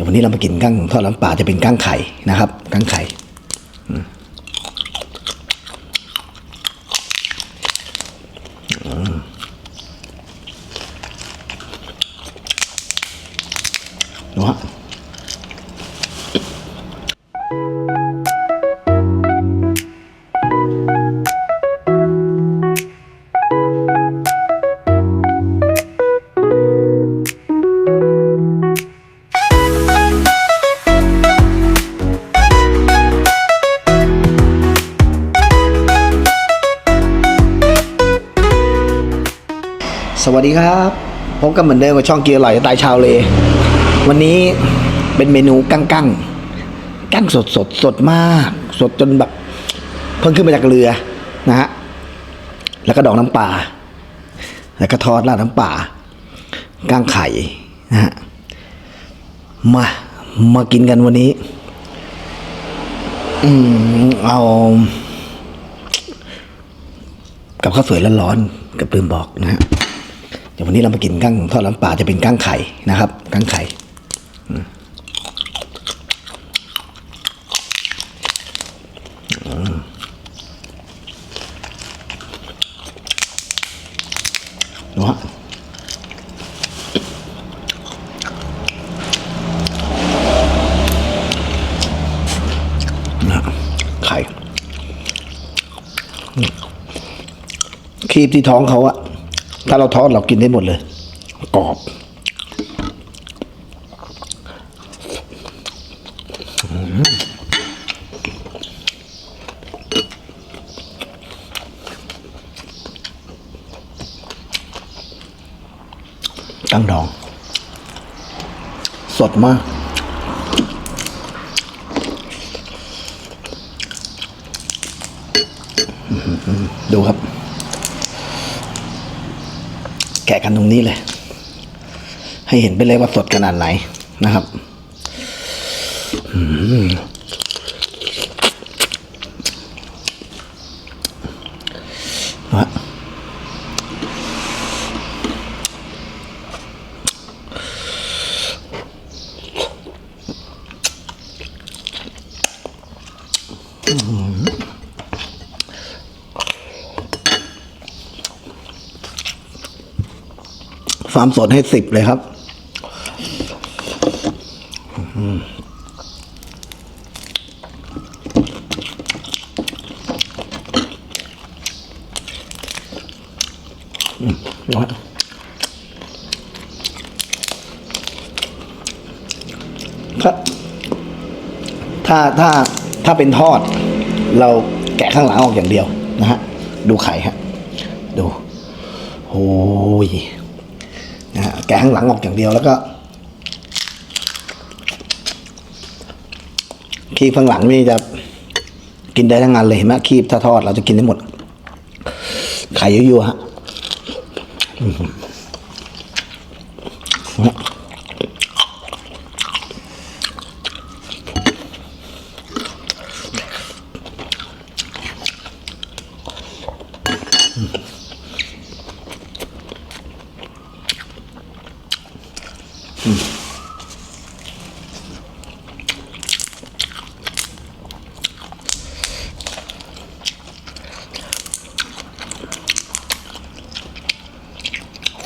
ดี๋ยววันนี้เรามากินกั้งทอดน้ำปลาจะเป็นกั้งไข่นะครับกั้งไข่ ดีครับพบกันเหมือนเดิมกับช่องเกียร์อร่อยตล์ชาวเล วันนี้เป็นเมนูกั้งกั้งกั้งสดสดสดมาก สดจนแบบ เพิ่งขึ้นมาจากเรือนะฮะแล้วก็ดองน้ำปลาแล้วก็ทอดราดน้ำปลากั้งไข่นะฮะมามากินกันวันนี้ อืมเอากับข้าวสวยร้อนๆกับปืนบอกนะฮะ เดี๋ยววันนี้เรามากินกั้งทอดน้ำปลาจะเป็นกั้งไข่นะครับกั้งไข่อืมอืมดูฮะไข่คีบที่ท้องเขาอะ ถ้าเราทอดเรากินได้หมดเลย กรอบ ตั้งดอง สดมากดูครับ แกะกันตรงนี้เลย ให้เห็นไปเลยว่าสดขนาดไหนนะครับ อืม ความสดให้สิบเลยครับน้อยครับ ถ้าถ้าถ้าเป็นทอด เราแกะข้างหลังออกอย่างเดียวนะฮะ ดูไข่ฮะ ดูโอ้ย นะฮะแกะข้างหลังออกอย่างเดียวแล้วก็คีบข้างหลังนี่จะกินได้ทั้งงานเลยเห็นไหมคีบถ้าทอดเราจะกินได้หมดไข่ยั่วๆฮะ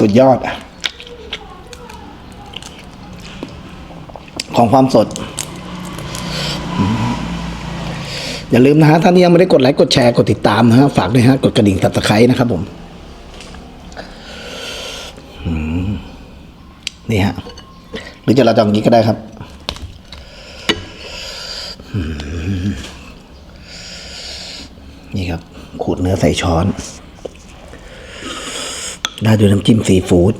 สุดยอดอะของความสด อย่าลืมนะฮะท่านที่ยังไม่ได้กดไลค์กดแชร์กดติดตามนะฮะฝากด้วยฮะกดกระดิ่งตับตะไคร้นะครับผมนี่ฮะหรือจะเราจะอย่างนี้ก็ได้ครับนี่ครับขูดเนื้อใส่ช้อน ได้ด้วยน้ำจิ้มซีฟู้ด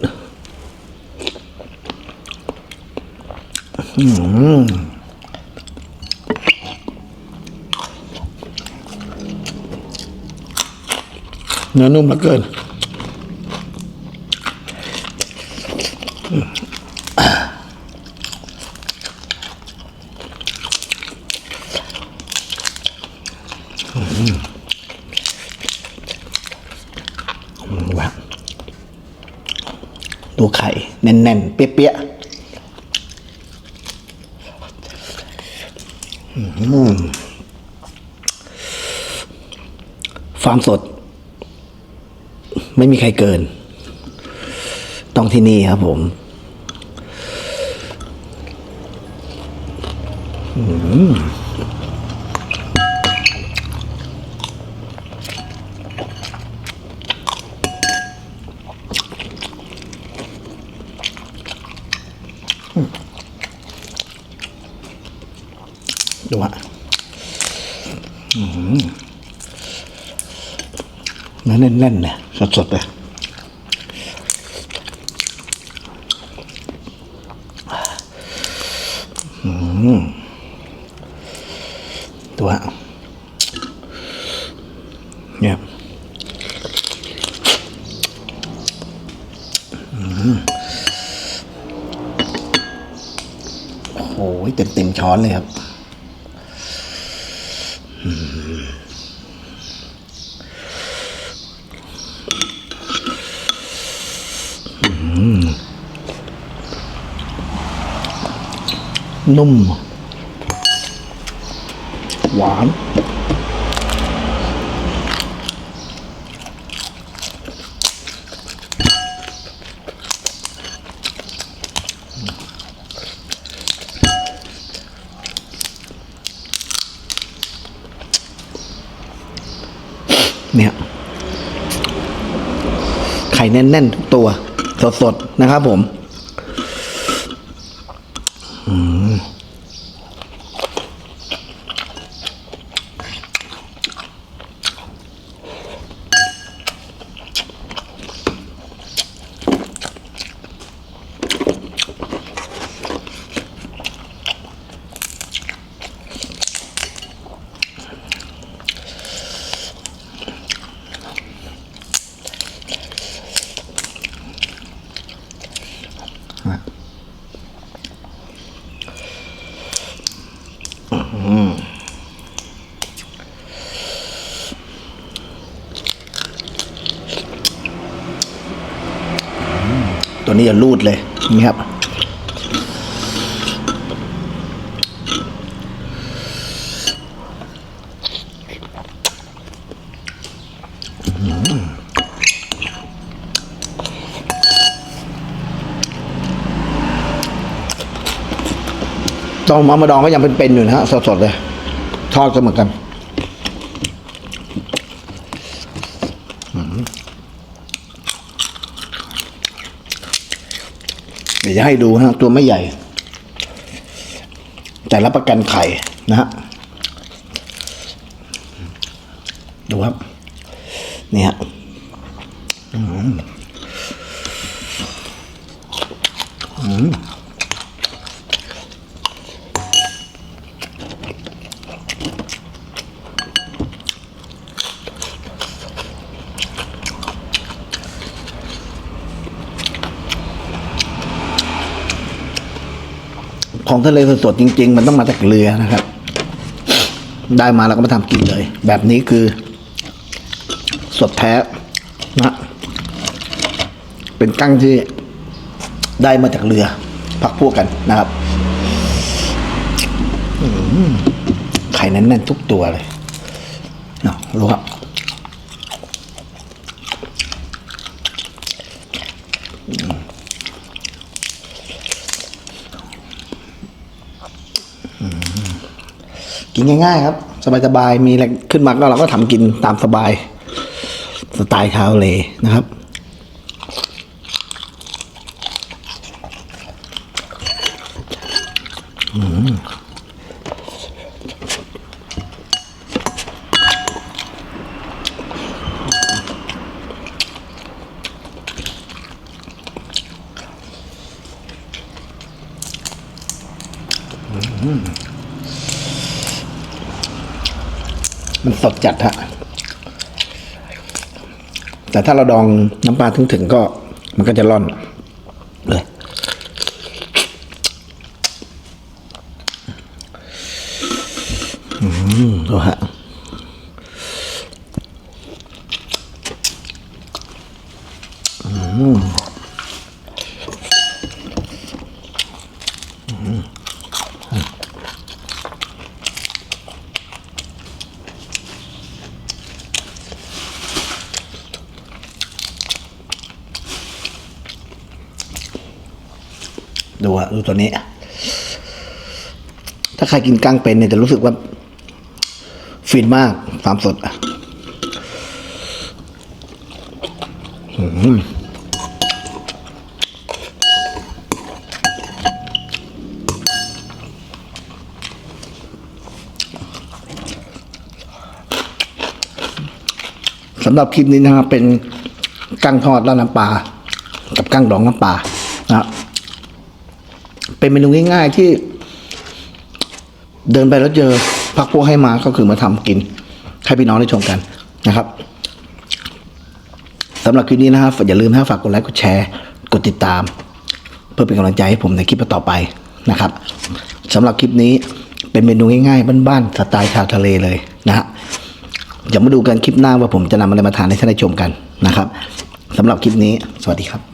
เนื้อนุ่มเหลือเกิน ดูไข่ แน่นๆ เปี้ยะอืมความสด ไม่มีใครเกิน ต้องที่นี่ครับผมดูฮะอื้อหือเนื้อแน่นๆเลยสดๆเลยอื้อหือดูฮะเนี่ยอื้อหือโอ้โหเต็มช้อนเลยครับ นุ่ม หวาน เนี่ย ไข่แน่น ๆ ทุกตัว สด ๆ นะครับผม ตัวนี้จะรูดเลยนี่ครับ ต้องมามาดองก็ยังเป็นๆอยู่นะฮะสดๆเลย ทอดก็เหมือนกัน เดี๋ยว จะให้ดูฮะตัวไม่ใหญ่ แต่รับประกันไข่นะฮะดูครับนี่ฮะอืม ของทะเลสดๆจริง ๆ มันต้องมาจากเรือนะครับ ได้มาแล้วก็มาทำกินเลย แบบนี้คือ สดแท้นะเป็นกั้งที่ได้มาจากเรือ พักพวกกันนะครับอืมไข่แน่นๆทุกตัวเลยเนาะรู้ครับ นง่ายๆครับ สบายๆมีอะไรขึ้นมาก็เราก็ทำกินตามสบาย สไตล์ชาวเลนะครับมั มันสดจัดฮะ แต่ถ้าเราดองน้ำปลาถึงถึงๆก็ มันก็จะร่อนเลยอืมดูฮะอืม อะดูตัวนี้ ถ้าใครกินกั้งเป็นเนี่ยจะรู้สึกว่า ฟินมากความสดอะสำหรับคลิปนี้นะครับเป็นกั้งทอดราดน้ำปลากับกั้งดองน้ำปลา เป็นเมนูง่ายๆที่ เดินไปแล้วเจอพักพวกให้มาก็คือมาทำกิน ให้พี่น้องได้ชมกันนะครับสำหรับคลิปนี้นะครับอย่าลืมนะฝากกดไลค์กดแชร์กดติดตาม เพื่อเป็นกำลังใจให้ผมในคลิปต่อไปนะครับสำหรับคลิปนี้เป็นเมนูง่ายๆบ้านๆสไตล์ชาวทะเลเลยนะฮะเดี๋ยวมาดูกันคลิปหน้าว่าผมจะนำอะไรมาทานให้ท่านได้ชมกันนะครับสำหรับคลิปนี้ สวัสดีครับ